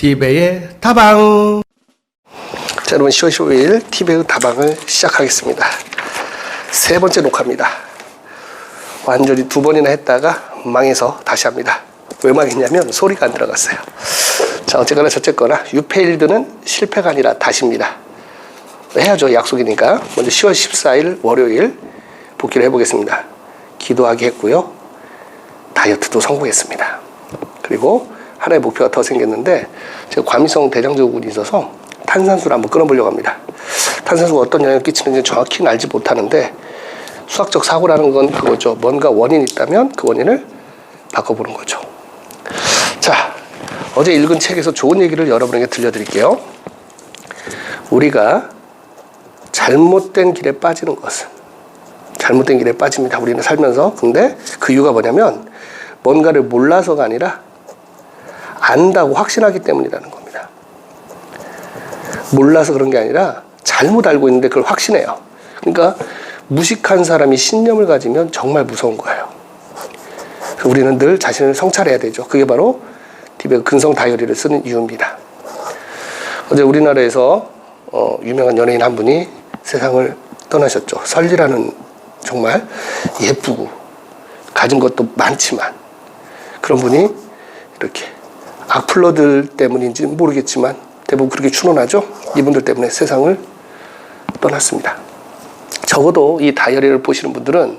디베의 다방. 자, 여러분 10월 15일 티베의 다방을 시작하겠습니다. 세 번째 녹화입니다. 완전히 두 번이나 했다가 망해서 다시 합니다. 왜 망했냐면 소리가 안 들어갔어요. 자, 어쨌거나 저쨌거나 유페일드는 실패가 아니라 다시입니다. 해야죠. 약속이니까. 먼저 10월 14일 월요일 복귀를 해보겠습니다. 기도하기 했고요. 다이어트도 성공했습니다. 그리고 하나의 목표가 더 생겼는데 제가 과민성 대장증후군이 있어서 탄산수를 한번 끊어보려고 합니다. 탄산수가 어떤 영향을 끼치는지 정확히는 알지 못하는데 수학적 사고라는 건 그거죠. 뭔가 원인이 있다면 그 원인을 바꿔보는 거죠. 자, 어제 읽은 책에서 좋은 얘기를 여러분에게 들려드릴게요. 우리가 잘못된 길에 빠지는 것은 잘못된 길에 빠집니다. 우리는 살면서. 근데 그 이유가 뭐냐면 뭔가를 몰라서가 아니라 안다고 확신하기 때문이라는 겁니다. 몰라서 그런 게 아니라 잘못 알고 있는데 그걸 확신해요. 그러니까 무식한 사람이 신념을 가지면 정말 무서운 거예요. 우리는 늘 자신을 성찰해야 되죠. 그게 바로 티베 근성 다이어리를 쓰는 이유입니다. 어제 우리나라에서 어, 유명한 연예인 한 분이 세상을 떠나셨죠. 설리라는 정말 예쁘고 가진 것도 많지만 그런 분이 이렇게 악플러들 때문인지 모르겠지만 대부분 그렇게 추론하죠. 이분들 때문에 세상을 떠났습니다. 적어도 이 다이어리를 보시는 분들은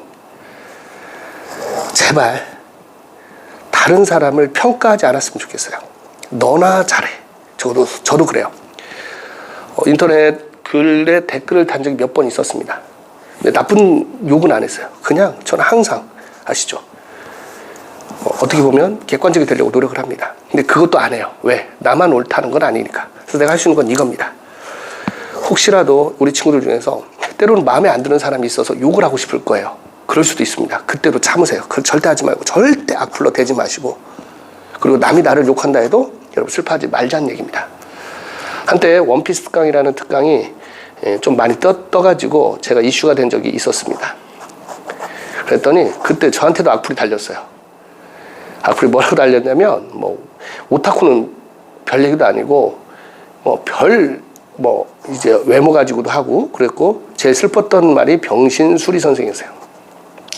제발 다른 사람을 평가하지 않았으면 좋겠어요. 너나 잘해. 저도 저도 그래요. 어, 인터넷 글에 댓글을 단 적이 몇 번 있었습니다. 근데 나쁜 욕은 안 했어요. 그냥 저는 항상 아시죠? 어, 어떻게 보면 객관적이 되려고 노력을 합니다. 근데 그것도 안 해요. 왜? 나만 옳다는 건 아니니까. 그래서 내가 할 수 있는 건 이겁니다. 혹시라도 우리 친구들 중에서 때로는 마음에 안 드는 사람이 있어서 욕을 하고 싶을 거예요. 그럴 수도 있습니다. 그때도 참으세요. 그 절대 하지 말고 절대 악플로 대지 마시고 그리고 남이 나를 욕한다 해도 여러분 슬퍼하지 말자는 얘기입니다. 한때 원피스 특강이라는 특강이 예, 좀 많이 떠, 떠가지고 제가 이슈가 된 적이 있었습니다. 그랬더니 그때 저한테도 악플이 달렸어요. 악플이 뭐라고 달렸냐면 뭐 오타쿠는 별 얘기도 아니고 뭐별뭐 이제 외모 가지고도 하고 그랬고 제일 슬펐던 말이 병신 수리 선생이었어요.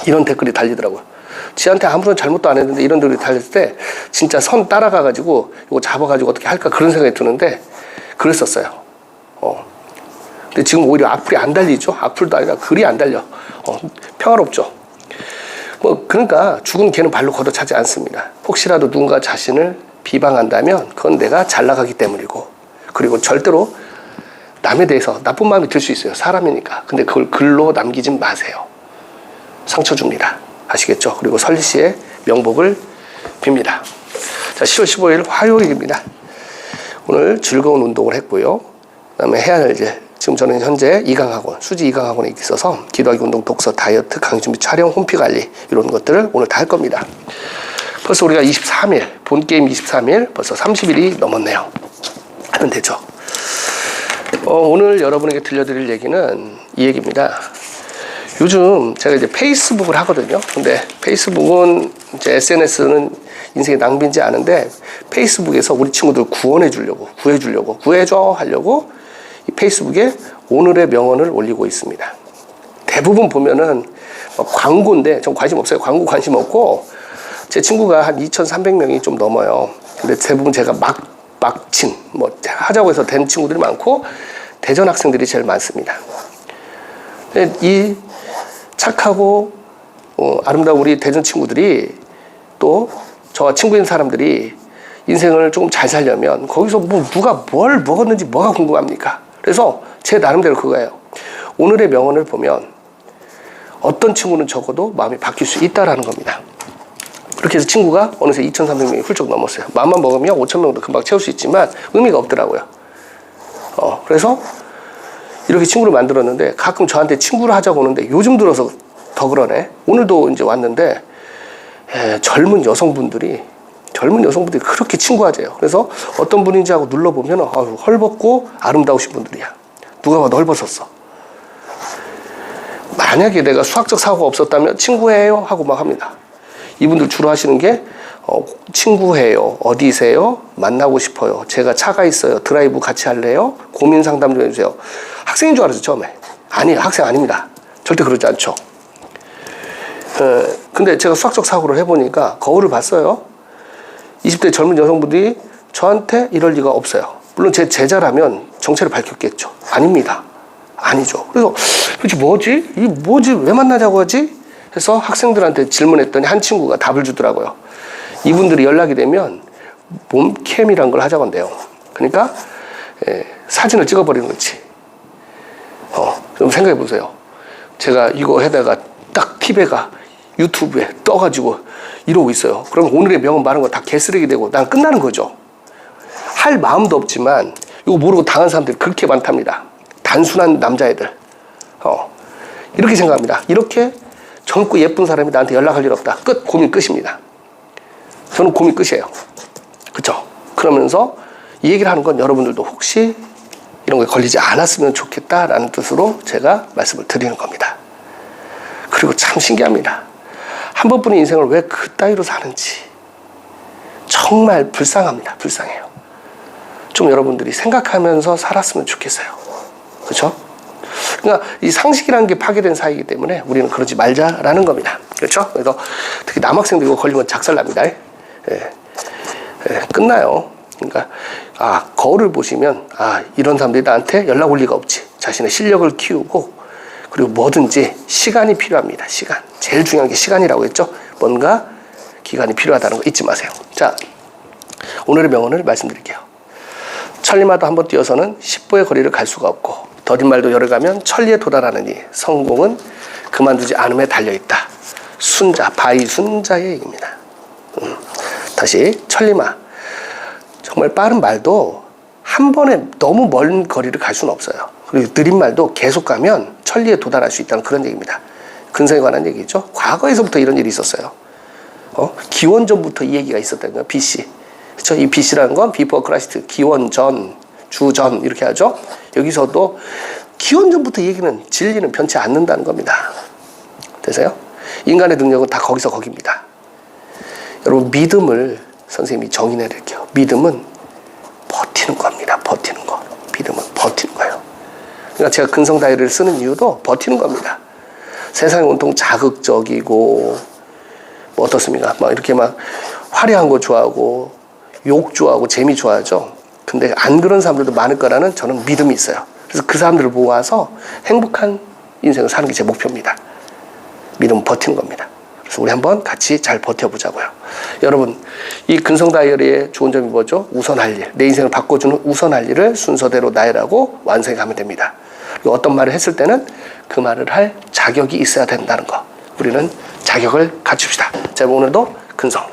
이런 댓글이 달리더라고요. 지한테 아무런 잘못도 안 했는데 이런 댓글이 달렸을 때 진짜 선 따라가 가지고 이거 잡아 가지고 어떻게 할까 그런 생각이 드는데 그랬었어요. 어. 근데 지금 오히려 악플이 안 달리죠. 악플도 아니라 글이 안 달려. 어, 평화롭죠. 뭐 그러니까 죽은 개는 발로 걷어차지 않습니다. 혹시라도 누군가 자신을 비방한다면 그건 내가 잘 나가기 때문이고 그리고 절대로 남에 대해서 나쁜 마음이 들 수 있어요. 사람이니까. 근데 그걸 글로 남기진 마세요. 상처 줍니다. 아시겠죠? 그리고 설리 씨의 명복을 빕니다. 자, 10월 15일 화요일입니다. 오늘 즐거운 운동을 했고요. 그 다음에 해야 이제 지금 저는 현재 이강학원, 수지 이강학원에 있어서 기도하기 운동, 독서, 다이어트, 강의 준비, 촬영, 홈피 관리 이런 것들을 오늘 다 할 겁니다. 벌써 우리가 23일, 본 게임 23일, 벌써 30일이 넘었네요. 하면 되죠. 어, 오늘 여러분에게 들려드릴 얘기는 이 얘기입니다. 요즘 제가 이제 페이스북을 하거든요. 근데 페이스북은 이제 SNS는 인생의 낭비인지 아는데 페이스북에서 우리 친구들 구원해 주려고, 구해 주려고, 구해줘 하려고 이 페이스북에 오늘의 명언을 올리고 있습니다. 대부분 보면은 뭐 광고인데 전 관심 없어요. 광고 관심 없고 제 친구가 한 2,300명이 좀 넘어요. 근데 대부분 제가 막 막친 뭐 하자고 해서 된 친구들이 많고 대전 학생들이 제일 많습니다. 이 착하고 어, 아름다운 우리 대전 친구들이 또 저와 친구인 사람들이 인생을 조금 잘 살려면 거기서 뭐 누가 뭘 먹었는지 뭐가 궁금합니까? 그래서 제 나름대로 그거예요. 오늘의 명언을 보면 어떤 친구는 적어도 마음이 바뀔 수 있다라는 겁니다. 그렇게 해서 친구가 어느새 2,300명이 훌쩍 넘었어요. 마음만 먹으면 5,000명도 금방 채울 수 있지만 의미가 없더라고요. 어, 그래서 이렇게 친구를 만들었는데 가끔 저한테 친구를 하자고 오는데 요즘 들어서 더 그러네. 오늘도 이제 왔는데 에, 젊은 여성분들이 젊은 여성분들이 그렇게 친구하재요. 그래서 어떤 분인지 하고 눌러보면 아유, 헐벗고 아름다우신 분들이야. 누가 봐도 헐벗었어. 만약에 내가 수학적 사고가 없었다면 친구예요 하고 막 합니다. 이분들 주로 하시는 게 어, 친구해요. 어디세요? 만나고 싶어요. 제가 차가 있어요. 드라이브 같이 할래요? 고민 상담 좀 해주세요. 학생인 줄 알았어요, 처음에. 아니에요. 학생 아닙니다. 절대 그러지 않죠. 어, 근데 제가 수학적 사고를 해보니까 거울을 봤어요. 20대 젊은 여성분들이 저한테 이럴 리가 없어요. 물론 제 제자라면 정체를 밝혔겠죠. 아닙니다. 아니죠. 그래서 도대체 뭐지? 이 뭐지? 왜 만나자고 하지? 해서 학생들한테 질문했더니 한 친구가 답을 주더라고요. 이분들이 연락이 되면 몸캠이란 걸 하자고 한대요. 그러니까 예, 사진을 찍어버리는 거지. 어, 좀 생각해 보세요. 제가 이거 해다가 딱 TV가 유튜브에 떠가지고 이러고 있어요. 그럼 오늘의 명언 말한 거 다 개쓰레기 되고 난 끝나는 거죠. 할 마음도 없지만 이거 모르고 당한 사람들이 그렇게 많답니다. 단순한 남자애들. 어, 이렇게 생각합니다. 이렇게 젊고 예쁜 사람이 나한테 연락할 일 없다. 끝. 고민 끝입니다. 저는 고민 끝이에요. 그쵸? 그러면서 이 얘기를 하는 건 여러분들도 혹시 이런 거에 걸리지 않았으면 좋겠다라는 뜻으로 제가 말씀을 드리는 겁니다. 그리고 참 신기합니다. 한 번뿐인 인생을 왜 그 따위로 사는지 정말 불쌍합니다. 불쌍해요. 좀 여러분들이 생각하면서 살았으면 좋겠어요. 그렇죠? 그러니까 이 상식이라는 게 파괴된 사이기 때문에 우리는 그러지 말자라는 겁니다. 그렇죠? 그래서 특히 남학생들 이거 걸리면 작살납니다. 예. 예, 끝나요. 그러니까 아 거울을 보시면 아 이런 사람들이 나한테 연락 올 리가 없지. 자신의 실력을 키우고 그리고 뭐든지 시간이 필요합니다. 시간. 제일 중요한 게 시간이라고 했죠. 뭔가 기간이 필요하다는 거 잊지 마세요. 자 오늘의 명언을 말씀드릴게요. 천리마다 한번 뛰어서는 10보의 거리를 갈 수가 없고 더딘말도 열어가면 천리에 도달하느니 성공은 그만두지 않음에 달려있다. 순자, 바이 순자의 얘기입니다. 음, 다시 천리마. 정말 빠른 말도 한 번에 너무 먼 거리를 갈 수는 없어요. 그리고 느린 말도 계속 가면 천리에 도달할 수 있다는 그런 얘기입니다. 근성에 관한 얘기죠. 과거에서부터 이런 일이 있었어요. 어? 기원전부터 이 얘기가 있었다는 거예요. BC. 그렇죠? 이 BC라는 건 before Christ, 기원전, 주전 이렇게 하죠. 여기서도 기원전부터 얘기는 진리는 변치 않는다는 겁니다. 되세요? 인간의 능력은 다 거기서 거기입니다. 여러분 믿음을 선생님이 정의해 드릴게요. 믿음은 버티는 겁니다. 버티는 거. 믿음은 버티는 거예요. 그러니까 제가 근성 다이를 쓰는 이유도 버티는 겁니다. 세상이 온통 자극적이고 뭐 어떻습니까? 막 이렇게 막 화려한 거 좋아하고 욕 좋아하고 재미 좋아하죠. 근데 안 그런 사람들도 많을 거라는 저는 믿음이 있어요. 그래서 그 사람들을 모아서 행복한 인생을 사는 게 제 목표입니다. 믿음 버티는 겁니다. 그래서 우리 한번 같이 잘 버텨보자고요. 여러분, 이 근성 다이어리의 좋은 점이 뭐죠? 우선할 일, 내 인생을 바꿔주는 우선할 일을 순서대로 나열하고 완성해 가면 됩니다. 그리고 어떤 말을 했을 때는 그 말을 할 자격이 있어야 된다는 거. 우리는 자격을 갖춥시다. 자, 오늘도 근성